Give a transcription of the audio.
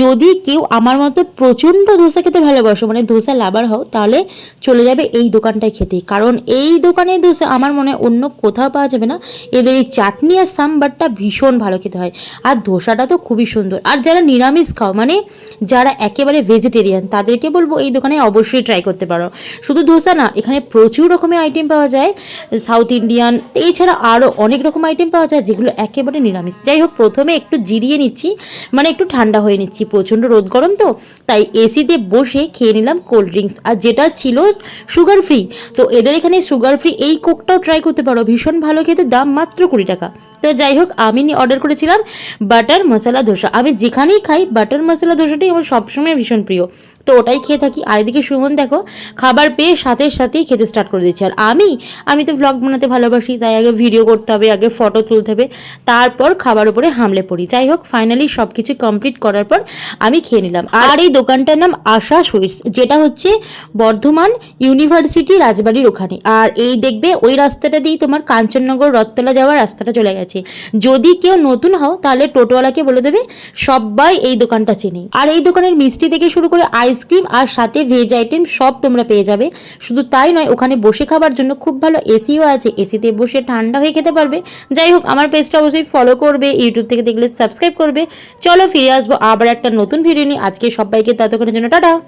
যদি কেউ আমার মতো প্রচণ্ড ধোসা খেতে ভালোবাসো মানে ধোসা লাভার হও, তাহলে চলে যাবে এই দোকানটায় খেতে। কারণ এই দোকানের ধোসা আমার মনে অন্য কোথাও পাওয়া যাবে না। এদের এই চাটনি আর সাম্বারটা ভীষণ ভালো খেতে হয়। আর ধোসাটা তো খুবই সুন্দর। আর যারা নিরামিষ খাও মানে যারা একেবারে ভেজিটেরিয়ান তাদেরকে বলব এই দোকানে অবশ্যই ট্রাই করতে পারো। শুধু ধোসা না, এখানে প্রচুর রকমের আইটেম পাওয়া যায়। সাউথ ইন্ডিয়ান এছাড়া আরও অনেক রকম আইটেম পাওয়া যায়, যেগুলো একেবারে নিরামিষ। যাই হোক, প্রথমে একটু জিরিয়ে নিচ্ছি মানে একটু ঠান্ডা হয়ে নিচ্ছি। প্রচণ্ড রোদ গরম তো, তাই এসিতে বসে খেয়ে নিলাম কোল্ড ড্রিঙ্কস আর যেটা ছিল সুগার ফ্রি তো এদের এখানে সুগার ফ্রি এই কোকটাও ট্রাই করতে পারো। ভীষণ ভালো খেতে, দাম মাত্র কুড়ি টাকা। তো যাই হোক, আমি অর্ডার করেছিলাম বাটার মশলা ধোসা আমি যেখানেই খাই বাটার মশলা ধোসাটাই আমার সবসময় ভীষণ প্রিয়। তো ওটাই খেয়ে থাকি। আর এদিকে সুমন দেখো, খাবার পেয়ে সাথে সাথেই খেতে স্টার্ট করে দিচ্ছে। আর আমি আমি তো ব্লগ বানাতে ভালোবাসি, তাই আগে ভিডিও করতে হবে, আগে ফটো তুলতে হবে। তারপর খাবার উপরে হামলে পড়ি। যাই হোক ফাইনালি সব কিছু কমপ্লিট করার পর আমি খেয়ে নিলাম। আর এই দোকানটার নাম আশা সুইটস, যেটা হচ্ছে বর্ধমান ইউনিভার্সিটি রাজবাড়ির ওখানে। আর এই দেখবে ওই রাস্তাটা দিয়েই তোমার কাঞ্চননগর রথতলা যাওয়ার রাস্তাটা চলে গেছে যদি কেউ নতুন হও, তাহলে টোটোওয়ালাকে বলে দেবে, সবাই এই দোকানটা চেনে। আর এই দোকানের মিষ্টি থেকে শুরু করে আইসক্রিম আর সাথে ভেজ আইটেম সব তোমরা পেয়ে যাবে। শুধু তাই নয়, ওখানে বসে খাবার জন্য খুব ভালো এসিও আছে। এসিতে বসে ঠান্ডা হয়ে খেতে পারবে। যাই হোক, আমার পেজটা অবশ্যই ফলো করবে ইউটিউব থেকে দেখলে সাবস্ক্রাইব করবে। চলো ফিরে আসব আবার একটা নতুন ভিডিও নিয়ে। আজকে সবাইকে ততক্ষণের জন্য, টাটা!